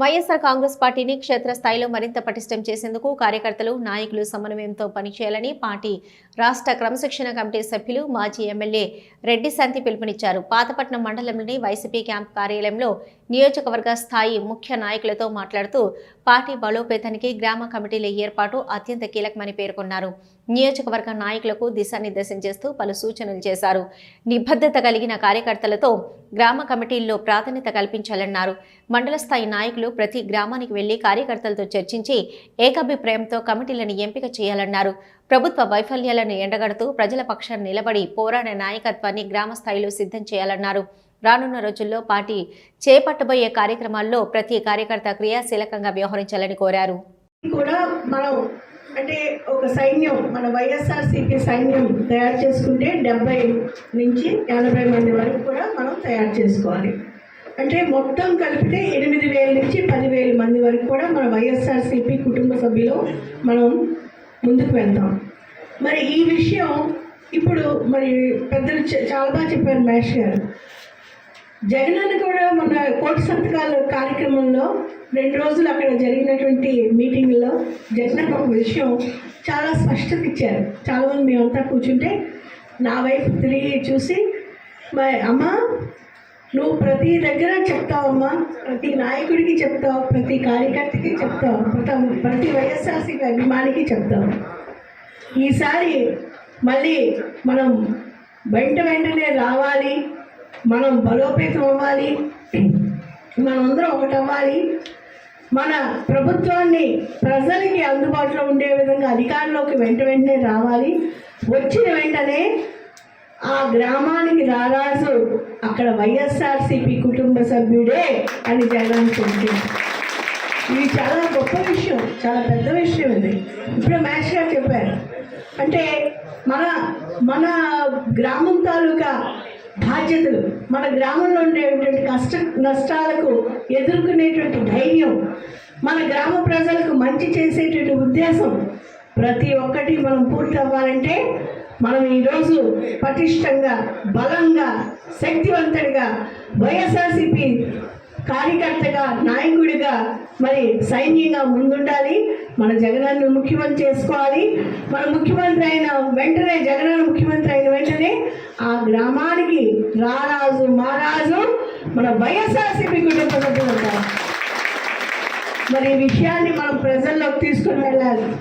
వైఎస్ఆర్ కాంగ్రెస్ పార్టీని క్షేత్రస్థాయిలో మరింత పటిష్టం చేసేందుకు కార్యకర్తలు నాయకులు సమన్వయంతో పనిచేయాలని పార్టీ రాష్ట్ర క్రమశిక్షణ కమిటీ సభ్యులు మాజీ ఎమ్మెల్యే రెడ్డి శాంతి పిలుపునిచ్చారు. పాతపట్నం మండలంలోని వైసీపీ క్యాంప్ కార్యాలయంలో నియోజకవర్గ స్థాయి ముఖ్య నాయకులతో మాట్లాడుతూ పార్టీ బలోపేతానికి గ్రామ కమిటీల ఏర్పాటు అత్యంత కీలకమని పేర్కొన్నారు. నియోజకవర్గ నాయకులకు దిశానిర్దేశం చేస్తూ పలు సూచనలు చేశారు. నిబద్ధత కలిగిన కార్యకర్తలతో గ్రామ కమిటీల్లో ప్రాధాన్యత కల్పించాలన్నారు. మండల స్థాయి నాయకులు ప్రతి గ్రామానికి వెళ్ళి కార్యకర్తలతో చర్చించి ఏకాభిప్రాయంతో కమిటీలను ఎంపిక చేయాలన్నారు. ప్రభుత్వ వైఫల్యాలను ఎండగడుతూ ప్రజల పక్షాన్ని నిలబడి పోరాడే నాయకత్వాన్ని గ్రామ స్థాయిలో సిద్ధం చేయాలన్నారు. రానున్న రోజుల్లో పార్టీ చేపట్టబోయే కార్యక్రమాల్లో ప్రతి కార్యకర్త క్రియాశీలకంగా వ్యవహరించాలని కోరారు. కూడా మనం అంటే ఒక సైన్యం మన వైఎస్ఆర్సీపీ సైన్యం తయారు చేసుకుంటే డెబ్బై నుంచి ఎనభై మంది వరకు కూడా మనం తయారు చేసుకోవాలి. అంటే మొత్తం కలిపితే ఎనిమిది వేల నుంచి పదివేల మంది వరకు కూడా మన వైఎస్ఆర్సీపీ కుటుంబ సభ్యులు మనం ముందుకు వెళ్తాం. మరి ఈ విషయం ఇప్పుడు మరి పెద్దలు చాలా బాగా చెప్పారు మహేష్ గారు. అని కూడా మన కోటి సంతకాలు కార్యక్రమంలో రెండు రోజులు అక్కడ జరిగినటువంటి మీటింగ్లో జరిగిన ఒక విషయం చాలా స్పష్టత ఇచ్చారు. చాలామంది మేమంతా కూర్చుంటే నా వైపు తిరిగి చూసి మా అమ్మ నువ్వు ప్రతి దగ్గర చెప్తావమ్మా ప్రతి నాయకుడికి చెప్తావు ప్రతి కార్యకర్తకి చెప్తావు ప్రతి ప్రతి వైఎస్ఆర్సీపీ అభిమానికి చెప్తావు. ఈసారి మళ్ళీ మనం వెంట వెంటనే రావాలి మనం బలోపేతం అవ్వాలి. మనందరం ఒకటి అవ్వాలి. మన ప్రభుత్వాన్ని ప్రజలకి అందుబాటులో ఉండే విధంగా అధికారంలోకి వెంట వెంటనే రావాలి. వచ్చిన వెంటనే ఆ గ్రామానికి రారాజు అక్కడ వైఎస్ఆర్సీపీ కుటుంబ సభ్యుడే అని జగన్ చెప్పింది ఇది చాలా గొప్ప విషయం చాలా పెద్ద విషయం ఇది. ఇప్పుడు మ్యాచ్ గారు చెప్పారు. అంటే మన మన గ్రామం తాలూకా బాధ్యతలు. మన గ్రామంలో ఉండేటువంటి కష్ట నష్టాలకు ఎదుర్కొనేటువంటి ధైర్యం మన గ్రామ ప్రజలకు మంచి చేసేటువంటి ఉద్దేశం ప్రతి ఒక్కటి మనం పూర్తి అవ్వాలంటే మనం ఈరోజు పటిష్టంగా బలంగా శక్తివంతంగా వైఎస్ఆర్సిపి కార్యకర్తగా నాయకుడిగా మరి సైన్యంగా ముందుండాలి. మన జగనన్న ముఖ్యమంత్రి చేసుకోవాలి. మన ముఖ్యమంత్రి అయిన వెంటనే జగనన్న ముఖ్యమంత్రి అయిన వెంటనే ఆ గ్రామానికి రారాజు మహారాజు మన వైఎస్ఆర్సీపీ కుటుంబ సభ్యులు మరి ఈ విషయాన్ని మనం ప్రజల్లోకి తీసుకుని వెళ్ళాలి.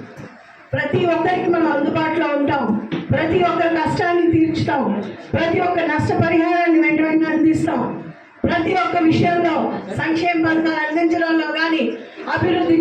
ప్రతి ఒక్కరికి మనం అందుబాటులో ఉంటాం. ప్రతి ఒక్క కష్టాన్ని తీర్చుతాం. ప్రతి ఒక్క నష్టపరిహారాన్ని వెంట వెంటనే అందిస్తాం. ప్రతి ఒక్క విషయంలో సంక్షేమ పథకాలు అందించడంలో కానీ అభివృద్ధి